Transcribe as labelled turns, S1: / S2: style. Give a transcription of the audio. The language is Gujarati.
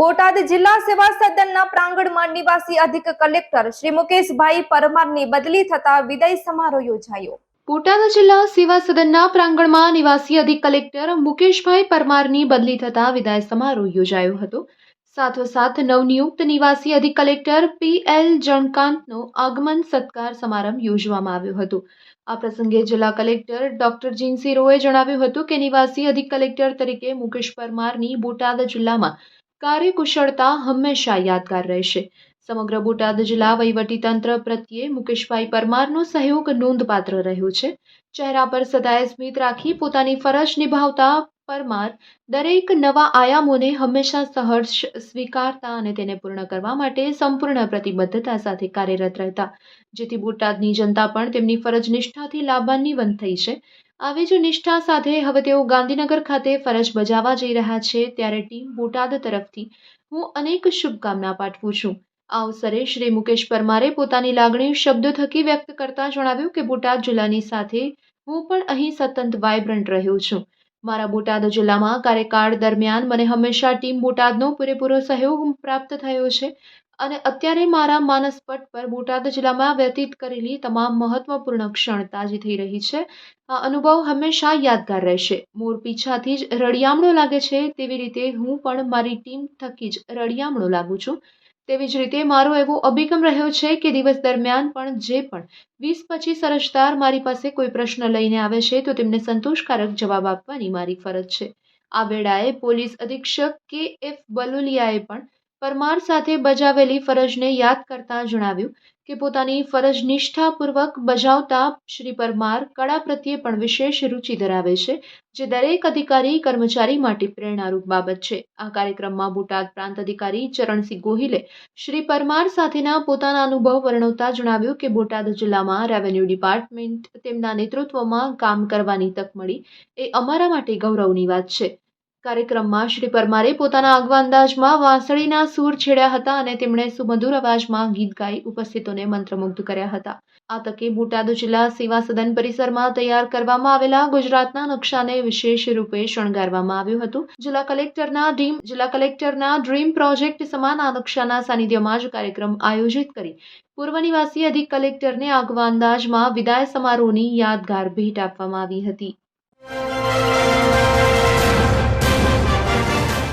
S1: બોટાદ જિલ્લા સેવા સદનના પ્રાંગણમાં નિવાસી અધિક કલેક્ટર શ્રી મુકેશભાઈ પરમારની બદલી થતા વિદાય સમારોહ યોજાયો.
S2: બોટાદ જિલ્લા સેવા સદનના પ્રાંગણમાં નિવાસી અધિક કલેક્ટર મુકેશભાઈ પરમારની બદલી થતા વિદાય સમારોહ યોજાયો હતો. સાથોસાથ નવનિયુક્ત નિવાસી અધિક કલેક્ટર પી એલ જણકાંતનો આગમન સત્કાર સમારંભ યોજવામાં આવ્યો હતો. આ પ્રસંગે જિલ્લા કલેક્ટર ડોક્ટર જીનસી રોએ જણાવ્યું હતું કે નિવાસી અધિક કલેક્ટર તરીકે મુકેશ પરમારની બોટાદ જિલ્લામાં કાર્યકુશળતા હંમેશા યાદગાર રહેશે. સમગ્ર બોટાદ જિલ્લા વહીવટીતંત્ર પ્રત્યે મુકેશભાઈ પરમારનો સહયોગ નોંધપાત્ર રહ્યો છે. ચહેરા પર સદાય સ્મિત રાખી પોતાની ફરજ નિભાવતા પરમાર દરેક નવા આયામોને હંમેશા સહર્ષ સ્વીકારતા અને તેને પૂર્ણ કરવા માટે સંપૂર્ણ પ્રતિબદ્ધતા સાથે કાર્યરત રહેતા. જેથી બોટાદની જનતા પણ તેમની ફરજ નિષ્ઠાથી લાભાન્વિત થઈ છે. આવી જ નિષ્ઠા સાથે હવે તેઓ ગાંધીનગર ખાતે ફરજ બજાવવા જઈ રહ્યા છે, ત્યારે ટીમ બોટાદ તરફથી હું અનેક શુભકામના પાઠવું છું. આ અવસરે શ્રી મુકેશ પરમારે પોતાની લાગણી શબ્દો થકી વ્યક્ત કરતા જણાવ્યું કે, બોટાદ જિલ્લાની સાથે હું પણ અહીં સતત વાયબ્રન્ટ રહ્યો છું. મારા બોટાદ જિલ્લામાં કાર્યકાળ દરમિયાન મને હંમેશા ટીમ બોટાદનો પૂરેપૂરો સહયોગ પ્રાપ્ત થયો છે અને અત્યારે મારા માનસપટ પર બોટાદ જિલ્લામાં વ્યતીત કરેલી તમામ મહત્વપૂર્ણ ક્ષણ તાજી થઈ રહી છે. આ અનુભવ હંમેશા યાદગાર રહેશે. મોર પીછાથી જ રળિયામણો લાગે છે તેવી રીતે હું પણ મારી ટીમ થકી જ રળિયામણો લાગુ છું. તેવી જ રીતે મારો એવો અભિગમ રહ્યો છે કે દિવસ દરમિયાન પણ જે પણ વીસ પચીસ અરજદાર મારી પાસે કોઈ પ્રશ્ન લઈને આવે છે, તો તેમને સંતોષકારક જવાબ આપવાની મારી ફરજ છે. આ વેળાએ પોલીસ અધિક્ષક કે એફ બલુલિયાએ પણ પરમાર સાથે બજાવેલી ફરજને યાદ કરતા જણાવ્યું કે પોતાની ફરજ નિષ્ઠાપૂર્વક બજાવતા શ્રી પરમાર કળા પ્રત્યે પણ વિશેષ રુચિ ધરાવે છે, જે દરેક અધિકારી, કર્મચારી માટે પ્રેરણારૂપ બાબત છે. આ કાર્યક્રમમાં બોટાદ પ્રાંત અધિકારી ચરણસિંહ ગોહિલે શ્રી પરમાર સાથેના પોતાના અનુભવ વર્ણવતા જણાવ્યું કે બોટાદ જિલ્લામાં રેવન્યુ ડિપાર્ટમેન્ટ તેમના નેતૃત્વમાં કામ કરવાની તક મળી, એ અમારા માટે ગૌરવની વાત છે. કાર્યક્રમમાં શ્રી પરમારે પોતાના આગવા અંદાજમાં વાંસળીના સૂર છેડ્યા હતા અને તેમણે સુમધુર અવાજમાં ગીત ગાઈ ઉપસ્થિતોને મંત્રમુગ્ધ કર્યા હતા. આ તકે બોટાદ જિલ્લા સેવા સદન પરિસરમાં તૈયાર કરવામાં આવેલા ગુજરાતના નકશાને વિશેષ રૂપે શણગારવામાં આવ્યું હતું. જિલ્લા કલેક્ટરના ડ્રીમ જિલ્લા કલેક્ટરના ડ્રીમ પ્રોજેક્ટ સમાન આ નકશાના સાનિધ્યમાં જ કાર્યક્રમ આયોજિત કરી પૂર્વ નિવાસી અધિક કલેક્ટરને આગવા અંદાજમાં વિદાય સમારોહની યાદગાર ભેટ આપવામાં આવી હતી.